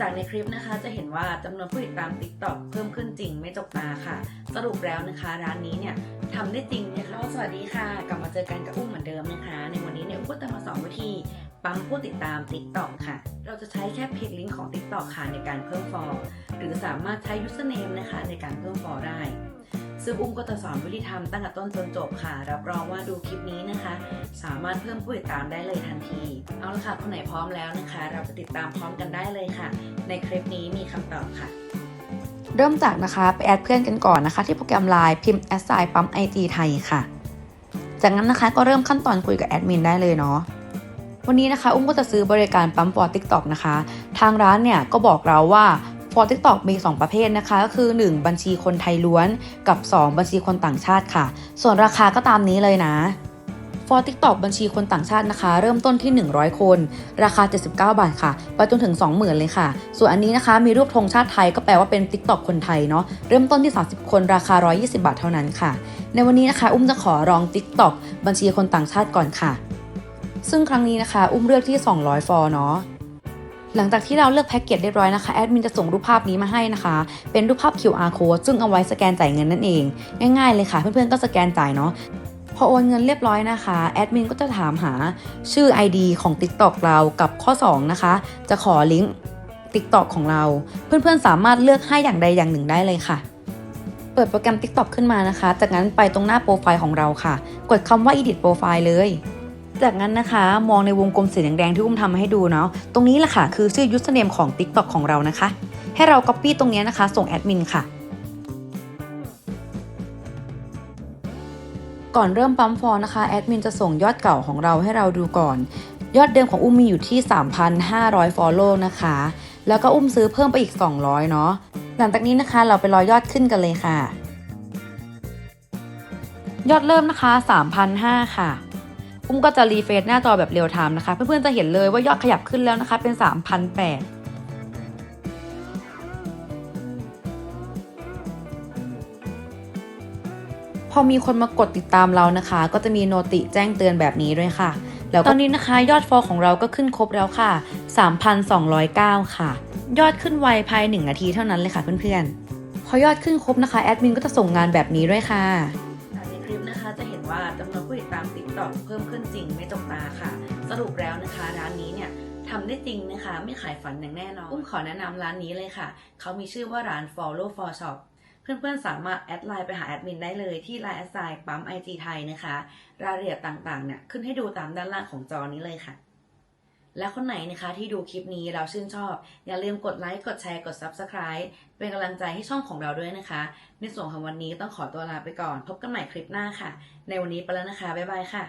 จากในคลิปนะคะจะเห็นว่าจำนวนผู้ติดตาม TikTok เพิ่มขึ้นจริงไม่จกตาค่ะ สรุปแล้วนะคะร้านนี้เนี่ยทำได้จริงนะคะสวัสดีค่ะกลับมาเจอกันกับอุ้มเหมือนเดิมนะคะ ในวันนี้เนี่ยอุ้มก็จะมาสอนวิธีปั๊มผู้ติดตาม TikTok ค่ะ เราจะใช้แค่เพจลิงก์ของ TikTok ค่ะในการเพิ่มฟอลหรือสามารถใช้ username นะคะในการเพิ่มฟอลได้ ซึ่งอุ้มก็จะสอนวิธีทำตั้งแต่ต้นจนจบค่ะ รับรองว่าดูคลิปนี้นะคะ สามารถเพิ่มผู้ติดตามได้เลยทันที เอาละค่ะ คนไหนพร้อมแล้วนะคะ เราไปติดตามพร้อมกันได้เลยค่ะ ในคลิปนี้มีคำตอบค่ะเริ่มจากนะคะไปแอดเพื่อนกันก่อนนะคะ ที่โปรแกรม Line พิมพ์แอดไซน์ปั๊ม IG ไทยค่ะ จากนั้นนะคะก็เริ่มขั้นตอนคุยกับแอดมินได้เลยเนาะวันนี้นะคะ อุ้มก็จะซื้อบริการปั๊มฟอร์ TikTok นะคะ ทางร้านเนี่ยก็บอกเราว่า ฟอร์ TikTok มี 2 ประเภทนะคะ ก็คือ 1 บัญชีคนไทยล้วนกับ 2 บัญชีคนต่างชาติค่ะ ส่วนราคาก็ตามนี้เลยนะฟอร์ TikTok บัญชีคนต่างชาตินะคะ เริ่มต้นที่ 100 คน ราคา 79 บาทค่ะ ไปจนถึง 20,000 เลยค่ะ ส่วนอันนี้นะคะมีรูปธงชาติไทยก็แปลว่าเป็น TikTok คนไทยเนาะเริ่มต้นที่ 30 คนราคา 120 บาทเท่านั้นค่ะ ในวันนี้นะคะอุ้มจะขอลอง TikTok บัญชีคนต่างชาติก่อนค่ะ ซึ่งครั้งนี้นะคะ อุ้มเลือกที่ 200 ฟอร์เนาะ หลังจากที่เราเลือกแพ็กเกจเรียบร้อยนะคะแอดมินจะส่งรูปภาพนี้มาให้นะคะ เป็นรูปภาพ QR code ซึ่งเอาไว้สแกนจ่ายเงินนั่นเอง ง่ายๆเลยค่ะ เพื่อนๆก็สแกนจ่ายเนาะพอโอนเงินเรียบร้อยนะคะแอดมินก็จะถามหาชื่อ ID ของ TikTok เรากับข้อ 2 นะคะ จะขอลิงก์ TikTok ของเรา เพื่อนๆสามารถเลือกให้อย่างใดอย่างหนึ่งได้เลยค่ะ เปิดโปรแกรม TikTok ขึ้นมานะคะ จากนั้นไปตรงหน้าโปรไฟล์ของเราค่ะ กดคำว่า Edit Profile เลย จากนั้นนะคะมองในวงกลมสีแดงๆที่อุ้มทำมาให้ดูเนาะตรงนี้แหละค่ะคือชื่อ username ของ TikTok ของเรานะคะ ให้เรา copy ตรงนี้นะคะ ส่งแอดมินค่ะ ก่อนเริ่มปั๊มฟอร์นะคะแอดมินจะส่งยอดเก่าของเราให้เราดูก่อน ยอดเดิมของอุ้มมีอยู่ที่ 3,500 follow นะคะ แล้วก็อุ้มซื้อเพิ่มไปอีก 200 เนาะหลังจากนี้นะคะเราไปรอยอดขึ้นกันเลยค่ะ ยอดเริ่มนะคะ3,500ค่ะ อุ้มก็จะรีเฟรชหน้าจอแบบเรียลไทม์นะคะ เพื่อนๆจะเห็นเลยว่ายอดขยับขึ้นแล้วนะคะ เป็น 3,800พอมีคนมากดติดตามเรานะคะ ก็จะมีโนติแจ้งเตือนแบบนี้ด้วยค่ะ แล้วตอนนี้นะคะ ยอดฟอลของเราก็ขึ้นครบแล้วค่ะ 3,209 ค่ะ ยอดขึ้นไวภาย 1 นาทีเท่านั้นเลยค่ะเพื่อนๆ พอยอดขึ้นครบนะคะ แอดมินก็จะส่งงานแบบนี้ด้วยค่ะ ว่าจำนวนผู้ติดตามติ๊กต็อกเพิ่มขึ้นจริงไม่จกตาค่ะ สรุปแล้วนะคะร้านนี้เนี่ยทำได้จริงนะคะ ไม่ขายฝันอย่างแน่นอนอุ้มขอแนะนำร้านนี้เลยค่ะ เขามีชื่อว่าร้าน Follow for Shop เพื่อนๆ สามารถแอดไลน์ไปหาแอดมินได้เลยที่ไลน์แอดไซน์ปั๊มไอจีไทยนะคะ รายละเอียดต่างๆเนี่ยขึ้นให้ดูตามด้านล่างของจอนี้เลยค่ะ และคนไหนนะคะที่ดูคลิปนี้เราชื่นชอบ อย่าลืมกดไลค์กดแชร์กด Subscribe เป็นกำลังใจให้ช่องของเราด้วยนะคะ ในส่วนของวันนี้ต้องขอตัวลาไปก่อน พบกันใหม่คลิปหน้าค่ะ ในวันนี้ไปแล้วนะคะ บ๊ายบายค่ะ